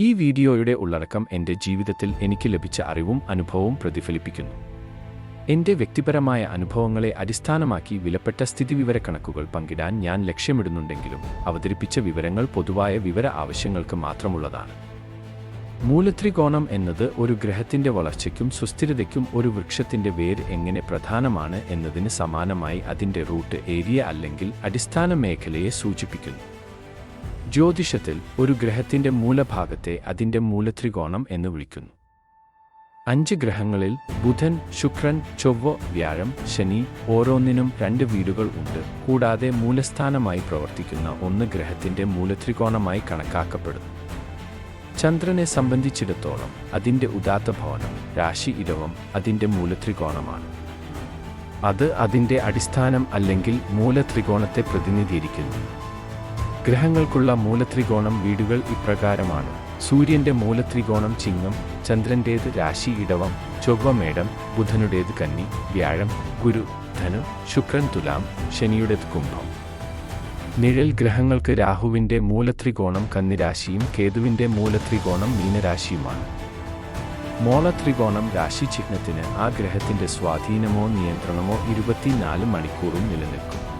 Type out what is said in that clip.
ഈ വീഡിയോയുടെ ഉള്ളടക്കം എന്റെ ജീവിതത്തിൽ എനിക്ക് ലഭിച്ച അറിവും അനുഭവവും പ്രതിഫലിപ്പിക്കുന്നു. എന്റെ വ്യക്തിപരമായ അനുഭവങ്ങളെ അടിസ്ഥാനമാക്കി വിലപ്പെട്ട സ്ഥിതിവിവരക്കണക്കുകൾ പങ്കിടാൻ ഞാൻ ലക്ഷ്യമിടുന്നുണ്ടെങ്കിലും അവതരിപ്പിച്ച വിവരങ്ങൾ പൊതുവായ വിവര ആവശ്യങ്ങൾക്ക് മാത്രമുള്ളതാണ്. മൂലത്രികോണം എന്നത് ഒരു ഗ്രഹത്തിന്റെ വളർച്ചയ്ക്കും സുസ്ഥിരതയ്ക്കും ഒരു വൃക്ഷത്തിന്റെ വേര് എങ്ങനെ പ്രധാനമാണ് എന്നതിന് സമാനമായി അതിന്റെ റൂട്ട് ഏരിയ അല്ലെങ്കിൽ അടിസ്ഥാന മേഖലയെ സൂചിപ്പിക്കുന്നു. ജ്യോതിഷത്തിൽ ഒരു ഗ്രഹത്തിന്റെ മൂലഭാഗത്തെ അതിന്റെ മൂലത്രികോണം എന്ന് വിളിക്കുന്നു. അഞ്ച് ഗ്രഹങ്ങളിൽ ബുധൻ ശുക്രൻ ചൊവ്വ വ്യാഴം ശനി ഓരോന്നിനും രണ്ട് വീടുകൾ ഉണ്ട്. കൂടാതെ മൂലസ്ഥാനമായി പ്രവർത്തിക്കുന്ന ഒന്ന് ഗ്രഹത്തിന്റെ മൂലത്രികോണമായി കണക്കാക്കപ്പെടുന്നു. ചന്ദ്രനെ സംബന്ധിച്ചിടത്തോളം അതിന്റെ ഉദാത്ത ഭവനം രാശി ഇടവം അതിന്റെ മൂലത്രികോണമാണ്. അത് അതിന്റെ അടിസ്ഥാനം അല്ലെങ്കിൽ മൂലത്രികോണത്തെ പ്രതിനിധീകരിക്കുന്നു. ഗ്രഹങ്ങൾക്കുള്ള മൂലത്രികോണം വീടുകൾ ഇപ്രകാരമാണ്. സൂര്യന്റെ മൂലത്രികോണം ചിങ്ങം ചന്ദ്രന്റേത് രാശി ഇടവം ചൊവ്വമേടം ബുധനുടേത് കന്നി വ്യാഴം ഗുരു ധനു ശുക്രൻ തുലാം ശനിയുടേത് കുംഭം. നിഴൽ ഗ്രഹങ്ങൾക്ക് രാഹുവിന്റെ മൂലത്രികോണം കന്നിരാശിയും കേതുവിന്റെ മൂലത്രികോണം മീനരാശിയുമാണ്. മോളത്രികോണം രാശിചിഹ്നത്തിന് ആ ഗ്രഹത്തിന്റെ സ്വാധീനമോ നിയന്ത്രണമോ ഇരുപത്തിനാല് മണിക്കൂറും നിലനിൽക്കും.